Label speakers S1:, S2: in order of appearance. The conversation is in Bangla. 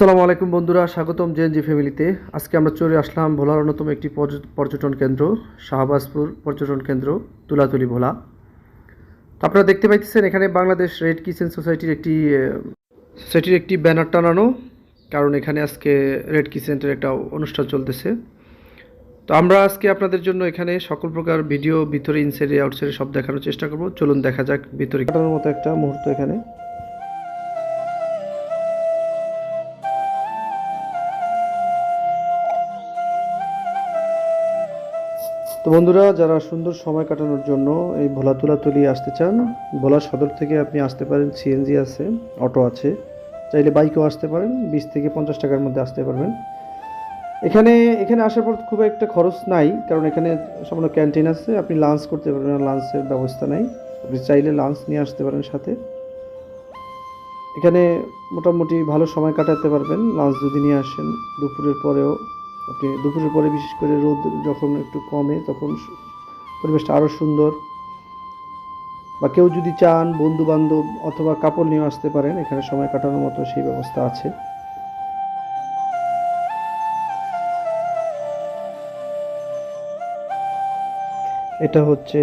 S1: আসসালামু আলাইকুম বন্ধুরা, স্বাগতম জেএনজি ফ্যামিলিতে আজকে আমরা চলে আসলাম ভোলার অন্যতম একটি পর্য- পর্যটন কেন্দ্র, শাহবাজপুর পর্যটন কেন্দ্র, তুলাতুলি ভোলা। তো আপনারা দেখতে পাইতেছেন, এখানে বাংলাদেশ রেড কিচেন সোসাইটির একটি সোসাইটির একটি ব্যানার টানানো, কারণ এখানে আজকে রেড কিচেনের একটা অনুষ্ঠান চলতেছে। তো আমরা আজকে আপনাদের জন্য এখানে সকল প্রকার ভিডিও ভিতরে ইনসাইডে আউটসাইডে সব দেখানোর চেষ্টা করব। চলুন দেখা যাক ভিতরে কাটানোর মতো একটা মুহূর্ত এখানে। তো বন্ধুরা, যারা সুন্দর সময় কাটানোর জন্য এই ভোলা তুলাতুলি আসতে চান, ভোলা সদর থেকে আপনি আসতে পারেন সিএনজি আছে, অটো আছে। চাইলে বাইকেও আসতে পারেন, বিশ থেকে পঞ্চাশ টাকার মধ্যে আসতে পারবেন। এখানে এখানে আসার পর খুব একটা খরচ নাই, কারণ এখানে সামান্য ক্যান্টিন আছে, আপনি লাঞ্চ করতে পারবেন লাঞ্চের ব্যবস্থা নাই। আপনি চাইলে লাঞ্চ নিয়ে আসতে পারেন সাথে। এখানে মোটামুটি ভালো সময় কাটাতে পারবেন লাঞ্চ যদি নিয়ে আসেন, দুপুরের পরেও। আপনি দুপুরের পরে বিশেষ করে রোদ যখন একটু কমে, তখন পরিবেশটা আরও সুন্দর। বা কেউ যদি চান বন্ধু বান্ধব অথবা কাপড় নিয়ে আসতে পারেন, এখানে সময় কাটানোর মতো সেই ব্যবস্থা আছে। এটা হচ্ছে